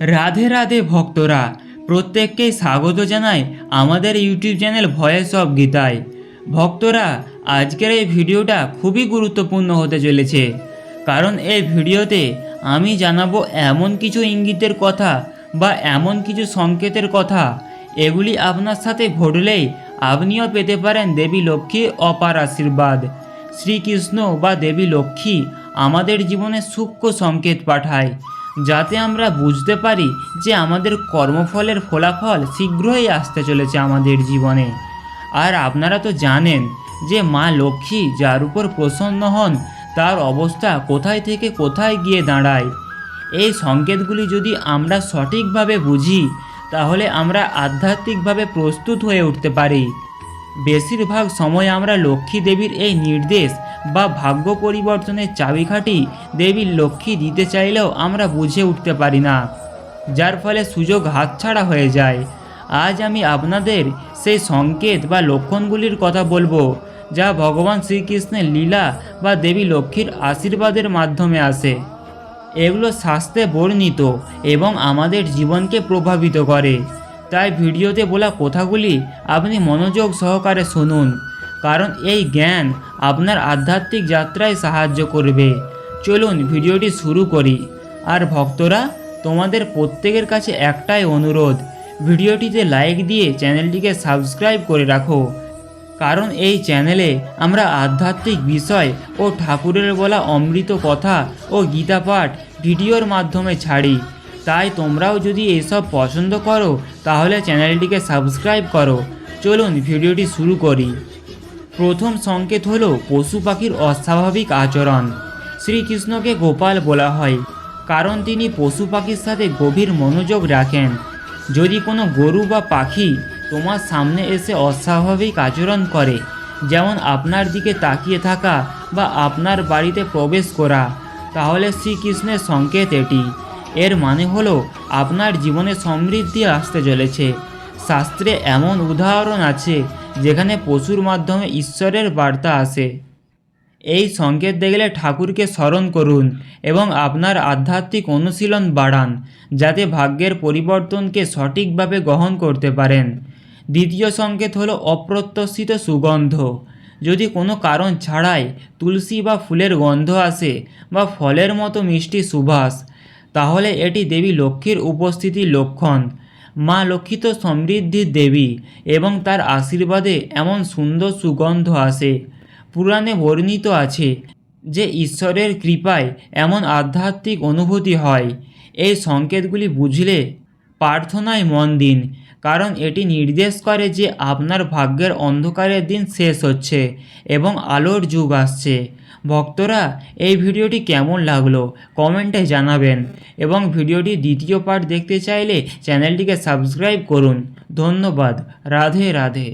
রাধে রাধে ভক্তরা প্রত্যেককেই স্বাগত জানাই আমাদের ইউটিউব চ্যানেল ভয়েস অব গীতায়। ভক্তরা, আজকের এই ভিডিওটা খুবই গুরুত্বপূর্ণ হতে চলেছে, কারণ এই ভিডিওতে আমি জানাব এমন কিছু ইঙ্গিতের কথা বা এমন কিছু সংকেতের কথা, এগুলি আপনার সাথে ঘটলেই আপনিও পেতে পারেন দেবী লক্ষ্মীর অপার আশীর্বাদ। শ্রীকৃষ্ণ বা দেবী লক্ষ্মী আমাদের জীবনে সূক্ষ্ম সংকেত পাঠায়। যাতে আমরা বুঝতে পারি যে আমাদের কর্মফলের ফলাফল শীঘ্রই আসতে চলেছে আমাদের জীবনে। আর আপনারা তো জানেন যে মা লক্ষ্মী যার উপর প্রসন্ন হন, তার অবস্থা কোথায় থেকে কোথায় গিয়ে দাঁড়ায়। এই সংকেতগুলি যদি আমরা সঠিকভাবে বুঝি, তাহলে আমরা আধ্যাত্মিকভাবে প্রস্তুত হয়ে উঠতে পারি। বেশিরভাগ সময় আমরা লক্ষ্মী দেবীর এই নির্দেশ বা ভাগ্য পরিবর্তনের চাবিকাঠি দেবীর লক্ষ্মী দিতে চাইলেও আমরা বুঝে উঠতে পারি না। যার ফলে সুযোগ হাতছাড়া হয়ে যায়। আজ আমি আপনাদের সেই সংকেত বা লক্ষণগুলির কথা বলব, যা ভগবান শ্রীকৃষ্ণের লীলা বা দেবী লক্ষ্মীর আশীর্বাদের মাধ্যমে আসে। এগুলো শাস্ত্রে বর্ণিত এবং আমাদের জীবনকে প্রভাবিত করে। তাই ভিডিওতে বলা কথাগুলি আপনি মনোযোগ সহকারে শুনুন। কারণ এই জ্ঞান আপনার আধ্যাত্মিক যাত্রায় সাহায্য করবে। চলুন ভিডিওটি শুরু করি। আর ভক্তরা, তোমাদের প্রত্যেকের কাছে একটাই অনুরোধ, ভিডিওটিতে লাইক দিয়ে চ্যানেলটিকে সাবস্ক্রাইব করে রাখো। কারণ এই চ্যানেলে আমরা আধ্যাত্মিক বিষয় ও ঠাকুরের বলা অমৃত কথা ও গীতা পাঠ ভিডিওর মাধ্যমে ছাড়ি। তাই তোমরাও যদি এসব পছন্দ করো, তাহলে চ্যানেলটিকে সাবস্ক্রাইব করো। চলুন ভিডিওটি শুরু করি। প্রথম সংকেত হল পশু পাখির অস্বাভাবিক আচরণ। শ্রীকৃষ্ণকে গোপাল বলা হয়, কারণ তিনি পশু পাখির সাথে গভীর মনোযোগ রাখেন। যদি কোনো গরু বা পাখি তোমার সামনে এসে অস্বাভাবিক আচরণ করে, যেমন আপনার দিকে তাকিয়ে থাকা বা আপনার বাড়িতে প্রবেশ করা, তাহলে শ্রীকৃষ্ণের সংকেত এটি। এর মানে হলো আপনার জীবনে সমৃদ্ধি আসতে চলেছে। শাস্ত্রে এমন উদাহরণ আছে যেখানে পশুর মাধ্যমে ঈশ্বরের বার্তা আসে। এই সংকেত দেখলে ঠাকুরকে স্মরণ করুন এবং আপনার আধ্যাত্মিক অনুশীলন বাড়ান, যাতে ভাগ্যের পরিবর্তনকে সঠিকভাবে গ্রহণ করতে পারেন। দ্বিতীয় সংকেত হলো অপ্রত্যাশিত সুগন্ধ। যদি কোনো কারণ ছাড়াই তুলসী বা ফুলের গন্ধ আসে বা ফলের মতো মিষ্টি সুবাস তাহলে এটি দেবী লক্ষ্মীর উপস্থিতির লক্ষণ। মা লক্ষ্মী তো সমৃদ্ধির দেবী এবং তার আশীর্বাদে এমন সুন্দর সুগন্ধ আসে, পুরাণে বর্ণিত আছে যে ঈশ্বরের কৃপায় এমন আধ্যাত্মিক অনুভূতি হয়। এই সংকেতগুলি বুঝলে প্রার্থনায় মন দিন, কারণ এটি নির্দেশ করে যে আপনার ভাগ্যের অন্ধকারের দিন শেষ হচ্ছে এবং আলোর যুগ আসছে। ভক্তরা, এই ভিডিওটি কেমন লাগল কমেন্টে জানাবেন এবং ভিডিওটি দ্বিতীয় পার্ট দেখতে চাইলে চ্যানেলটিকে সাবস্ক্রাইব করুন। ধন্যবাদ। রাধে রাধে।